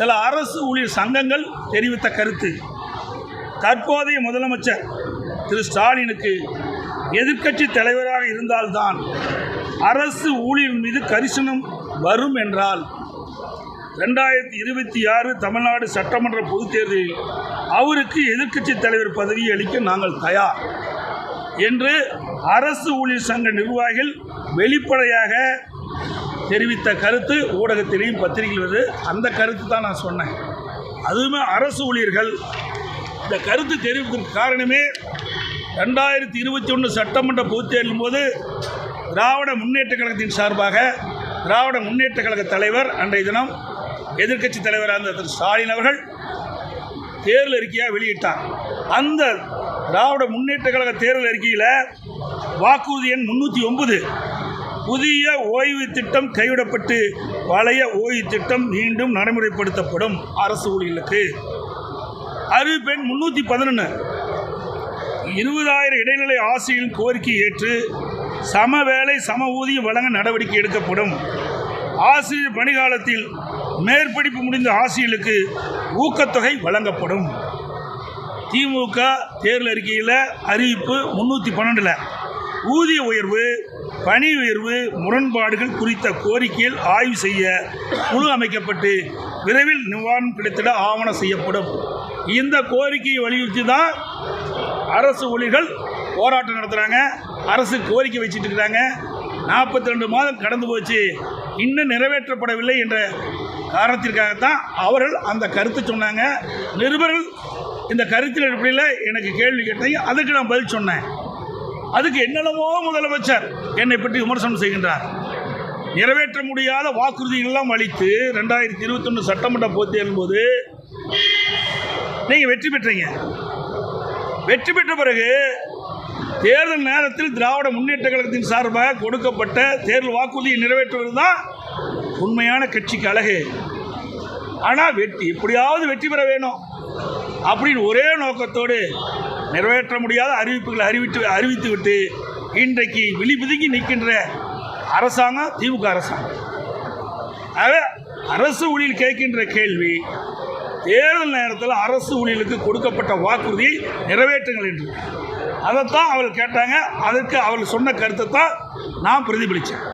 சில அரசு ஊழியர் சங்கங்கள் தெரிவித்த கருத்து. தற்போதைய முதலமைச்சர் திரு ஸ்டாலினுக்கு எதிர்க்கட்சி தலைவராக இருந்தால்தான் அரசு ஊழியர் மீது கரிசனம் வரும் என்றால் ரெண்டாயிரத்தி இருபத்தி ஆறு தமிழ்நாடு சட்டமன்ற பொதுத் தேர்தலில் அவருக்கு எதிர்க்கட்சி தலைவர் பதவியை அளிக்க நாங்கள் தயார் என்று அரசு ஊழியர் சங்க நிர்வாகிகள் வெளிப்படையாக தெரிவித்த கருத்து ஊடகத்திலையும் பத்திரிகையில் வருது. அந்த கருத்து தான் நான் சொன்னேன். அதுவுமே அரசு ஊழியர்கள் இந்த கருத்து தெரிவிப்பதற்கு காரணமே ரெண்டாயிரத்தி இருபத்தி ஒன்று சட்டமன்ற பொதுத் போது திராவிட முன்னேற்ற கழகத்தின் சார்பாக திராவிட முன்னேற்ற கழக தலைவர் அன்றைய தினம் எதிர்க்கட்சி தலைவராக இருந்த திரு ஸ்டாலின் அவர்கள் தேர்தல் அறிக்கையாக வெளியிட்டார். அந்த திராவிட முன்னேற்ற கழக தேர்தல் அறிக்கையில் வாக்குறுதி எண் முன்னூற்றி ஒன்பது. புதிய ஓய்வு திட்டம் கைவிடப்பட்டு பழைய ஓய்வு திட்டம் மீண்டும் நடைமுறைப்படுத்தப்படும் அரசு ஊழியர்களுக்கு. அறிவிப்பெண் முன்னூற்றி பதினொன்று இருபதாயிரம் இடைநிலை ஆசிரியரின் கோரிக்கை ஏற்று சம வேலை சம ஊதியம் வழங்க நடவடிக்கை எடுக்கப்படும். ஆசிரியர் பணிகாலத்தில் மேற்படிப்பு முடிந்த ஆசிரியர்களுக்கு ஊக்கத்தொகை வழங்கப்படும். திமுக தேர்தல் அறிக்கையில் அறிவிப்பு முன்னூற்றி பன்னெண்டில். ஊதிய உயர்வு பணி உயர்வு முரண்பாடுகள் குறித்த கோரிக்கையில் ஆய்வு செய்ய குழு அமைக்கப்பட்டு விரைவில் நிவாரணம் கிடைத்திட ஆவணம் செய்யப்படும். இந்த கோரிக்கையை வலியுறுத்தி தான் அரசு ஊழியர்கள் போராட்டம் நடத்துகிறாங்க அரசு கோரிக்கை வச்சுட்டு இருக்கிறாங்க நாற்பத்தி ரெண்டு மாதம் கடந்து போச்சு. இன்னும் நிறைவேற்றப்படவில்லை என்ற காரணத்திற்காகத்தான் அவர்கள் அந்த கருத்தை சொன்னாங்க. நிருபர்கள் இந்த கருத்தின் அடிப்படையில் எனக்கு கேள்வி கேட்டாங்க. அதுக்கு நான் பதில் சொன்னேன். அதுக்கு என்னென்னவோ முதலமைச்சர் என்னை பற்றி விமர்சனம் செய்கின்றார். நிறைவேற்ற முடியாத வாக்குறுதிகள்லாம் அளித்து ரெண்டாயிரத்தி இருபத்தொன்று சட்டமன்ற பொதுத் தேர்தலின் போது நீங்கள் வெற்றி பெற்றீங்க. வெற்றி பெற்ற பிறகு தேர்தல் நேரத்தில் திராவிட முன்னேற்ற கழகத்தின் சார்பாக கொடுக்கப்பட்ட தேர்தல் வாக்குறுதியை நிறைவேற்றுவது தான் உண்மையான கட்சிக்கு அழகு. ஆனால் வெற்றி எப்படியாவது வெற்றி பெற வேணும் அப்படின்னு ஒரே நோக்கத்தோடு நிறைவேற்ற முடியாத அறிவிப்புகளை அறிவித்து அறிவித்து விட்டு இன்றைக்கு விழிபுதுங்கி நிற்கின்ற அரசாங்கம் திமுக அரசாங்கம். ஆகவே அரசு ஊழியர் கேட்கின்ற கேள்வி தேர்தல் நேரத்தில் அரசு ஊழியர்களுக்கு கொடுக்கப்பட்ட வாக்குறுதியை நிறைவேற்றுங்கள் என்று. அதைத்தான் அவர்கள் கேட்டாங்க. அதற்கு அவர்கள் சொன்ன கருத்தை தான் நான் பிரதிபலித்தேன்.